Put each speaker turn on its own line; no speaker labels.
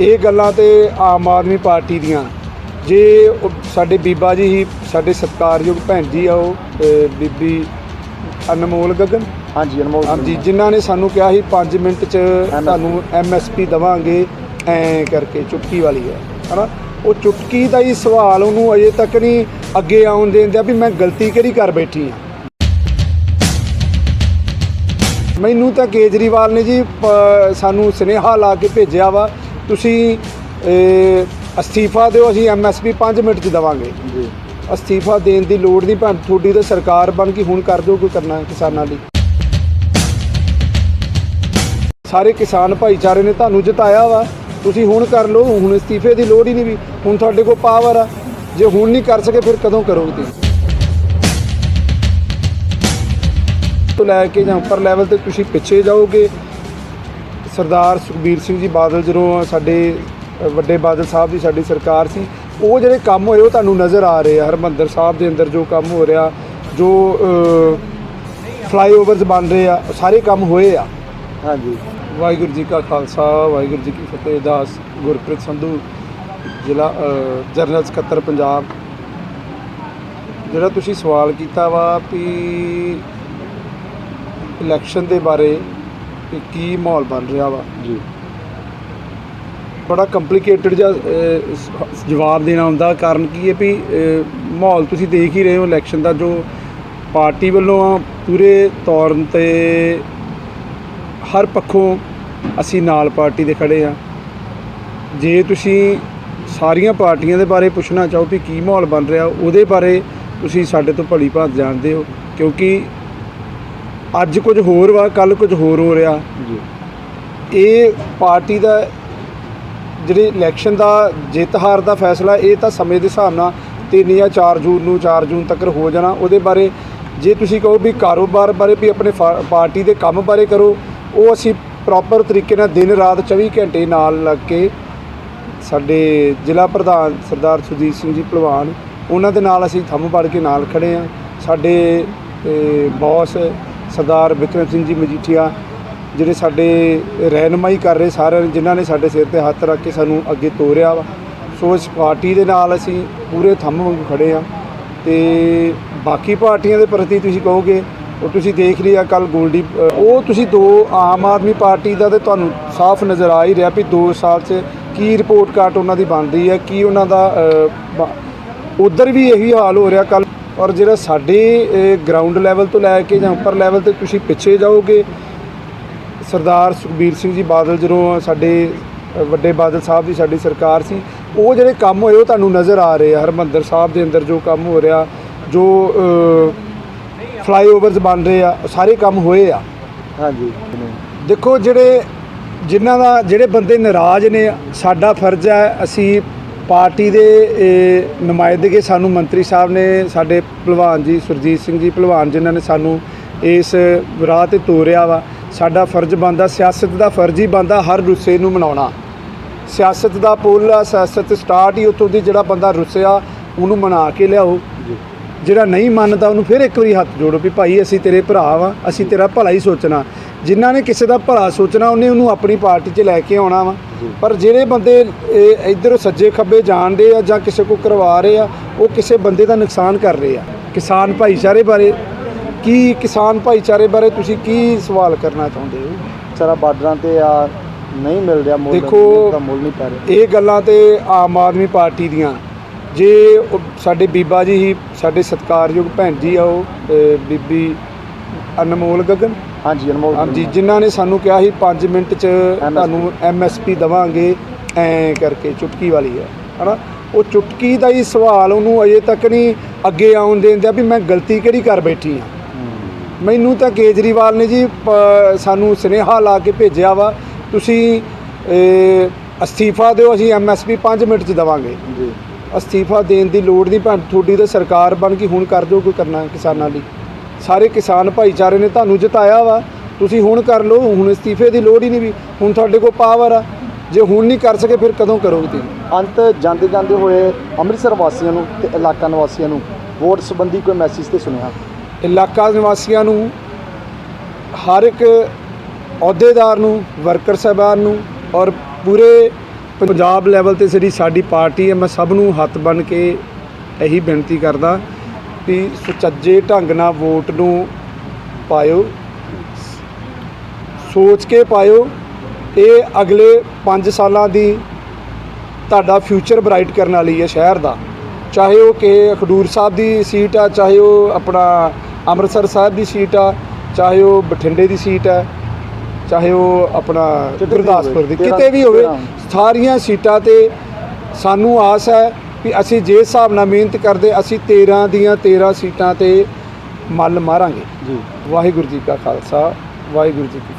ਇਹ ਗੱਲਾਂ ਤੇ ਆਮ ਆਦਮੀ ਪਾਰਟੀ ਦੀਆਂ। ਜੇ ਉਹ ਸਾਡੇ ਬੀਬਾ ਜੀ ਹੀ ਸਾਡੇ ਸਤਿਕਾਰਯੋਗ ਭੈਣ ਜੀ ਆ ਉਹ ਬੀਬੀ ਅਨਮੋਲ ਗਗਨ।
ਹਾਂਜੀ ਅਨਮੋਲ
ਹਾਂਜੀ ਜਿਨ੍ਹਾਂ ਨੇ ਸਾਨੂੰ ਕਿਹਾ ਸੀ 5 ਮਿੰਟ ਚ ਤੁਹਾਨੂੰ ਐਮਐਸਪੀ ਦਵਾਂਗੇ ਐ ਕਰਕੇ ਚੁਟਕੀ ਵਾਲੀ ਹੈ ਹਨਾ? ਉਹ ਚੁਟਕੀ ਦਾ ਹੀ ਸਵਾਲ ਉਹਨੂੰ ਅਜੇ ਤੱਕ ਨਹੀਂ ਅੱਗੇ ਆਉਣ ਦੇਂਦਿਆ ਵੀ ਮੈਂ ਗਲਤੀ ਕਿਹੜੀ ਕਰ ਬੈਠੀ ਆ। ਮੈਨੂੰ ਤਾਂ ਕੇਜਰੀਵਾਲ ਨੇ ਜੀ ਸਾਨੂੰ ਸੁਨੇਹਾ ਲਾ ਕੇ ਭੇਜਿਆ ਵਾ ਤੁਸੀਂ ਅਸਤੀਫਾ ਦਿਓ ਅਸੀਂ ਐਮਐਸਪੀ 5 ਮਿੰਟ ਚ ਦਵਾਂਗੇ।
ਜੀ।
ਅਸਤੀਫਾ ਦੇਣ ਦੀ ਲੋੜ ਨਹੀਂ ਭੰਨ ਤੁਹਾਡੀ ਤਾਂ ਸਰਕਾਰ ਬਣ ਗਈ ਹੁਣ ਕਰ ਦਿਓ ਕੋਈ ਕਰਨਾ ਕਿਸਾਨਾਂ ਲਈ। ਸਾਰੇ ਕਿਸਾਨ ਭਾਈਚਾਰੇ ਨੇ ਤੁਹਾਨੂੰ ਜਿਤਾਇਆ ਵਾ। ਤੁਸੀਂ ਹੁਣ ਕਰ ਲਓ ਹੁਣ ਅਸਤੀਫੇ ਦੀ ਲੋੜ ਹੀ ਨਹੀਂ ਵੀ ਹੁਣ ਤੁਹਾਡੇ ਕੋਲ ਪਾਵਰ ਆ। ਜੇ ਹੁਣ ਨਹੀਂ ਕਰ ਸਕੇ ਫਿਰ ਕਦੋਂ ਕਰੋਗੇ ਤੁਸੀਂ? ਤੋਂ ਲੈ ਕੇ ਜਾਂ ਉੱਪਰ ਲੈਵਲ ਤੇ ਤੁਸੀਂ ਪਿੱਛੇ ਜਾਓਗੇ ਸਰਦਾਰ ਸੁਖਬੀਰ ਸਿੰਘ ਜੀ ਬਾਦਲ ਜਦੋਂ ਸਾਡੇ ਵੱਡੇ ਬਾਦਲ ਸਾਹਿਬ ਦੀ ਸਾਡੀ ਸਰਕਾਰ ਸੀ ਉਹ ਜਿਹੜੇ ਕੰਮ ਹੋਏ ਉਹ ਤੁਹਾਨੂੰ ਨਜ਼ਰ ਆ ਰਹੇ ਆ। ਹਰਮੰਦਰ ਸਾਹਿਬ ਦੇ ਅੰਦਰ ਜੋ ਕੰਮ ਹੋ ਰਿਹਾ ਜੋ ਫਲਾਈਓਵਰਸ ਬਣ ਰਹੇ ਆ ਸਾਰੇ ਕੰਮ ਹੋਏ ਆ।
ਹਾਂਜੀ।
ਵਾਹਿਗੁਰੂ ਜੀ ਕਾ ਖਾਲਸਾ ਵਾਹਿਗੁਰੂ ਜੀ ਕੀ ਫਤਿਹ ਦਾਸ ਗੁਰਪ੍ਰੀਤ ਸੰਧੂ ਜ਼ਿਲ੍ਹਾ ਜਨਰਲ ਸਕੱਤਰ ਪੰਜਾਬ। ਜਿਹੜਾ ਤੁਸੀਂ ਸਵਾਲ ਕੀਤਾ ਵਾ ਵੀ ਇਲੈਕਸ਼ਨ ਦੇ ਬਾਰੇ ਕਿ ਕੀ ਮਾਹੌਲ ਬਣ ਰਿਹਾ ਵਾ।
ਜੀ।
ਬੜਾ ਕੰਪਲਿਕੇਟਡ ਜਿਹਾ ਜਵਾਬ ਦੇਣਾ ਹੁੰਦਾ। ਕਾਰਨ ਕੀ ਹੈ ਵੀ ਮਾਹੌਲ ਤੁਸੀਂ ਦੇਖ ਹੀ ਰਹੇ ਹੋ ਇਲੈਕਸ਼ਨ ਦਾ ਜੋ ਪਾਰਟੀ ਵੱਲੋਂ ਆ ਪੂਰੇ ਤੌਰ ਤੇ ਹਰ ਪੱਖੋਂ ਅਸੀਂ ਨਾਲ ਪਾਰਟੀ ਦੇ ਖੜੇ ਆ ਜੇ ਤੁਸੀਂ ਸਾਰੀਆਂ ਪਾਰਟੀਆਂ ਦੇ ਬਾਰੇ ਪੁੱਛਣਾ ਚਾਹੋ ਵੀ ਕੀ ਮਾਹੌਲ ਬਣ ਰਿਹਾ ਉਹਦੇ ਬਾਰੇ ਤੁਸੀਂ ਸਾਡੇ ਤੋਂ ਭਲੀ ਭਾਂਤ ਜਾਣਦੇ ਹੋ ਕਿਉਂਕਿ ਅੱਜ ਕੁਝ ਹੋਰ ਵਾ ਕੱਲ ਕੁਝ ਹੋਰ ਹੋ ਰਿਹਾ।
ਜੀ।
ਇਹ ਪਾਰਟੀ ਦਾ ਜਿਹੜੇ ਇਲੈਕਸ਼ਨ ਦਾ ਜਿੱਤ ਹਾਰ ਦਾ ਫੈਸਲਾ ਇਹ ਤਾਂ ਸਮੇਂ ਦੇ ਹਿਸਾਬ ਨਾਲ 3 ਜਾਂ 4 ਜੂਨ ਨੂੰ 4 ਜੂਨ ਤੱਕ ਹੋ ਜਾਣਾ। ਉਹਦੇ ਬਾਰੇ ਜੇ ਤੁਸੀਂ ਕਹੋ ਵੀ ਕਾਰੋਬਾਰ ਬਾਰੇ ਵੀ ਆਪਣੇ ਪਾਰਟੀ ਦੇ ਕੰਮ ਬਾਰੇ ਕਰੋ ਉਹ ਅਸੀਂ ਪ੍ਰੋਪਰ ਤਰੀਕੇ ਨਾਲ ਦਿਨ ਰਾਤ 24 ਘੰਟੇ ਨਾਲ ਲੱਗ ਕੇ ਸਾਡੇ ਜ਼ਿਲ੍ਹਾ ਪ੍ਰਧਾਨ ਸਰਦਾਰ ਸੁਜੀਤ ਸਿੰਘ ਜੀ ਭਲਵਾਨ ਉਹਨਾਂ ਦੇ ਨਾਲ ਅਸੀਂ ਥੰਮ ਪੜ ਕੇ ਨਾਲ ਖੜੇ ਆ ਸਾਡੇ ਬੌਸ ਸਰਦਾਰ ਵਿਕਰਮ ਸਿੰਘ ਜੀ ਮਜੀਠੀਆ ਜਿਹੜੇ ਸਾਡੇ ਰਹਿਨਮਾਈ ਕਰ ਰਹੇ ਸਾਰਿਆਂ ਨੇ, ਜਿਨ੍ਹਾਂ ਨੇ ਸਾਡੇ ਸਿਰ ਤੇ ਹੱਥ ਰੱਖ ਕੇ ਸਾਨੂੰ ਅੱਗੇ ਤੋਰਿਆ ਵਾ। ਸੋ ਇਸ ਪਾਰਟੀ ਦੇ ਨਾਲ ਅਸੀਂ ਪੂਰੇ ਥੰਮ ਵਾਂਗੂ ਖੜੇ ਆ ਤੇ ਬਾਕੀ ਪਾਰਟੀਆਂ ਦੇ ਪ੍ਰਤੀ ਤੁਸੀਂ ਕਹੋਗੇ, ਉਹ ਤੁਸੀਂ ਦੇਖ ਲਿਆ ਕੱਲ ਗੋਲਡੀ, ਉਹ ਤੁਸੀਂ ਦੋ ਆਮ ਆਦਮੀ ਪਾਰਟੀ ਦਾ ਤੇ ਤੁਹਾਨੂੰ ਸਾਫ਼ ਨਜ਼ਰ ਆ ਹੀ ਰਿਹਾ ਵੀ 2 ਸਾਲ 'ਚ ਕੀ ਰਿਪੋਰਟ ਕਾਰਡ ਉਹਨਾਂ ਦੀ ਬਣ ਰਹੀ ਹੈ, ਕੀ ਉਹਨਾਂ ਦਾ ਉਧਰ ਵੀ ਇਹੀ ਹਾਲ ਹੋ ਰਿਹਾ ਕੱਲ ਔਰ ਜਿਹੜਾ ਸਾਡੇ ਗਰਾਊਂਡ ਲੈਵਲ ਤੋਂ ਲੈ ਕੇ ਜਾਂ ਉੱਪਰ ਲੈਵਲ ਤੇ ਤੁਸੀਂ ਪਿੱਛੇ ਜਾਓਗੇ ਸਰਦਾਰ ਸੁਖਬੀਰ ਸਿੰਘ ਜੀ ਬਾਦਲ ਜਦੋਂ ਸਾਡੇ ਵੱਡੇ ਬਾਦਲ ਸਾਹਿਬ ਦੀ ਸਾਡੀ ਸਰਕਾਰ ਸੀ ਉਹ ਜਿਹੜੇ ਕੰਮ ਹੋਏ ਉਹ ਤੁਹਾਨੂੰ ਨਜ਼ਰ ਆ ਰਹੇ ਆ। ਹਰਮੰਦਰ ਸਾਹਿਬ ਦੇ ਅੰਦਰ ਜੋ ਕੰਮ ਹੋ ਰਿਹਾ ਜੋ ਫਲਾਈਓਵਰਸ ਬਣ ਰਹੇ ਆ ਸਾਰੇ ਕੰਮ ਹੋਏ ਆ।
ਹਾਂਜੀ।
ਦੇਖੋ ਜਿਹੜੇ ਜਿਨ੍ਹਾਂ ਦਾ ਜਿਹੜੇ ਬੰਦੇ ਨਾਰਾਜ਼ ਨੇ ਸਾਡਾ ਫਰਜ਼ ਹੈ ਅਸੀਂ ਪਾਰਟੀ ਦੇ ਨੁਮਾਇੰਦਗੇ ਸਾਨੂੰ ਮੰਤਰੀ ਸਾਹਿਬ ਨੇ ਸਾਡੇ ਭਲਵਾਨ ਜੀ ਸੁਰਜੀਤ ਸਿੰਘ ਜੀ ਭਲਵਾਨ ਜਿਨ੍ਹਾਂ ਨੇ ਸਾਨੂੰ ਇਸ ਰਾਹ ਤੇ ਤੋਰਿਆ ਵਾ ਸਾਡਾ ਫਰਜ਼ ਬਣਦਾ ਸਿਆਸਤ ਦਾ ਫਰਜ਼ ਹੀ ਬਣਦਾ ਹਰ ਰੁੱਸੇ ਨੂੰ ਮਨਾਉਣਾ। ਸਿਆਸਤ ਦਾ ਪੁੱਲ ਆ ਸਿਆਸਤ ਸਟਾਰਟ ਹੀ ਉੱਥੋਂ ਦੀ ਜਿਹੜਾ ਬੰਦਾ ਰੁੱਸਿਆ ਉਹਨੂੰ ਮਨਾ ਕੇ ਲਿਆਓ। ਜਿਹੜਾ ਨਹੀਂ ਮੰਨਦਾ ਉਹਨੂੰ ਫਿਰ ਇੱਕ ਵਾਰੀ ਹੱਥ ਜੋੜੋ ਵੀ ਭਾਈ ਅਸੀਂ ਤੇਰੇ ਭਰਾ ਵਾਂ ਅਸੀਂ ਤੇਰਾ ਭਲਾ ਹੀ ਸੋਚਣਾ। ਜਿਨ੍ਹਾਂ ਨੇ ਕਿਸੇ ਦਾ ਭਲਾ ਸੋਚਣਾ ਉਹਨੇ ਉਹਨੂੰ ਆਪਣੀ ਪਾਰਟੀ 'ਚ ਲੈ ਕੇ ਆਉਣਾ ਵਾ। ਪਰ ਜਿਹੜੇ ਬੰਦੇ ਇੱਧਰੋਂ ਸੱਜੇ ਖੱਬੇ ਜਾਣਦੇ ਆ ਜਾਂ ਕਿਸੇ ਕੋ ਕਰਵਾ ਰਹੇ ਆ ਉਹ ਕਿਸੇ ਬੰਦੇ ਦਾ ਨੁਕਸਾਨ ਕਰ ਰਹੇ ਆ। ਕਿਸਾਨ ਭਾਈਚਾਰੇ ਬਾਰੇ ਕੀ ਕਿਸਾਨ ਭਾਈਚਾਰੇ ਬਾਰੇ ਤੁਸੀਂ ਕੀ ਸਵਾਲ ਕਰਨਾ ਚਾਹੁੰਦੇ ਹੋ?
ਸਾਰਾ ਬਾਰਡਰਾਂ ਤੇ ਆ ਨਹੀਂ ਮਿਲ ਰਿਹਾ ਮੁੱਲ ਦਾ ਮੁੱਲ ਨਹੀਂ ਪੈ ਰਿਹਾ।
ਇਹ ਗੱਲਾਂ ਤੇ ਆਮ ਆਦਮੀ ਪਾਰਟੀ ਦੀਆਂ। ਜੇ ਸਾਡੇ ਬੀਬਾ ਜੀ ਹੀ ਸਾਡੇ ਸਤਿਕਾਰਯੋਗ ਭੈਣ ਜੀ ਆ ਉਹ ਬੀਬੀ ਅਨਮੋਲ ਗਗਨ।
ਹਾਂਜੀ ਅਨਮੋਲ
ਹਾਂਜੀ ਜਿਨ੍ਹਾਂ ਨੇ ਸਾਨੂੰ ਕਿਹਾ ਸੀ 5 ਮਿੰਟ ਚ ਤੁਹਾਨੂੰ ਐਮਐਸਪੀ ਦਵਾਂਗੇ ਐ ਕਰਕੇ ਚੁਟਕੀ ਵਾਲੀ ਹੈ ਹਨਾ? ਉਹ ਚੁਟਕੀ ਦਾ ਹੀ ਸਵਾਲ ਉਹਨੂੰ ਅਜੇ ਤੱਕ ਨਹੀਂ ਅੱਗੇ ਆਉਣ ਦੇਂਦਿਆ ਵੀ ਮੈਂ ਗਲਤੀ ਕਿਹੜੀ ਕਰ ਬੈਠੀ ਆ
ਹੂੰ।
ਮੈਨੂੰ ਤਾਂ ਕੇਜਰੀਵਾਲ ਨੇ ਜੀ ਸਾਨੂੰ ਸੁਨੇਹਾ ਲਾ ਕੇ ਭੇਜਿਆ ਵਾ ਤੁਸੀਂ ਅਸਤੀਫਾ ਦਿਓ ਅਸੀਂ ਐਮਐਸਪੀ 5 ਮਿੰਟ ਚ ਦਵਾਂਗੇ।
ਜੀ।
ਅਸਤੀਫਾ ਦੇਣ ਦੀ ਲੋੜ ਨਹੀਂ ਭੰਨ ਤੁਹਾਡੀ ਤਾਂ ਸਰਕਾਰ ਬਣ ਗਈ ਹੁਣ ਕਰ ਦਿਓ ਕੋਈ ਕਰਨਾ ਕਿਸਾਨਾਂ ਲਈ ਸਾਰੇ ਕਿਸਾਨ ਭਾਈਚਾਰੇ ਨੇ ਤੁਹਾਨੂੰ ਜਿਤਾਇਆ ਵਾ। ਤੁਸੀਂ ਹੁਣ ਕਰ ਲਓ ਹੁਣ ਅਸਤੀਫੇ ਦੀ ਲੋੜ ਹੀ ਨਹੀਂ ਵੀ ਹੁਣ ਤੁਹਾਡੇ ਕੋਲ ਪਾਵਰ ਆ। ਜੇ ਹੁਣ ਨਹੀਂ ਕਰ ਸਕੇ ਫਿਰ ਕਦੋਂ ਕਰੋਗੇ ਤੁਸੀਂ?
ਅੰਤ ਜਾਂਦੇ ਜਾਂਦੇ ਹੋਏ ਅੰਮ੍ਰਿਤਸਰ ਵਾਸੀਆਂ ਨੂੰ ਤੇ ਇਲਾਕਾ ਨਿਵਾਸੀਆਂ ਨੂੰ ਵੋਟ ਸੰਬੰਧੀ ਕੋਈ ਮੈਸੇਜ ਤੇ ਸੁਣਿਆ
ਇਲਾਕਾ ਨਿਵਾਸੀਆਂ ਨੂੰ ਹਰ ਇੱਕ ਅਹੁਦੇਦਾਰ ਨੂੰ ਵਰਕਰ ਸਾਹਿਬਾਨ ਨੂੰ ਔਰ ਪੂਰੇ ਪੰਜਾਬ ਲੈਵਲ ਤੇ ਜਿਹੜੀ ਸਾਡੀ ਪਾਰਟੀ ਹੈ ਮੈਂ ਸਭ ਨੂੰ ਹੱਥ ਬਨ ਕੇ ਇਹੀ ਬੇਨਤੀ ਕਰਦਾ ਵੀ ਸੁਚੱਜੇ ਢੰਗ ਨਾਲ ਵੋਟ ਨੂੰ ਪਾਇਓ ਸੋਚ ਕੇ ਪਾਇਓ ਇਹ ਅਗਲੇ 5 ਸਾਲਾਂ ਦੀ ਤੁਹਾਡਾ ਫਿਊਚਰ ਬ੍ਰਾਈਟ ਕਰਨ ਵਾਲੀ ਹੈ ਸ਼ਹਿਰ ਦਾ। ਚਾਹੇ ਉਹ ਕਿ ਖਡੂਰ ਸਾਹਿਬ ਦੀ ਸੀਟ ਆ ਚਾਹੇ ਉਹ ਆਪਣਾ ਅੰਮ੍ਰਿਤਸਰ ਸਾਹਿਬ ਦੀ ਸੀਟ ਆ ਚਾਹੇ ਉਹ ਬਠਿੰਡੇ ਦੀ ਸੀਟ ਹੈ ਚਾਹੇ ਉਹ ਆਪਣਾ ਗੁਰਦਾਸਪੁਰ ਦੀ ਕਿਤੇ ਵੀ ਹੋਵੇ ਸਾਰੀਆਂ ਸੀਟਾਂ ਤੇ ਸਾਨੂੰ ਆਸ ਹੈ ਵੀ ਅਸੀਂ ਜੇ ਹਿਸਾਬ ਨਾਲ ਮਿਹਨਤ ਕਰਦੇ ਅਸੀਂ 13 ਦੀਆਂ 13 ਸੀਟਾਂ ਤੇ ਮੱਲ ਮਾਰਾਂਗੇ।
ਜੀ।
ਵਾਹਿਗੁਰੂ ਜੀ ਕਾ ਖਾਲਸਾ ਵਾਹਿਗੁਰੂ ਜੀ ਕੀ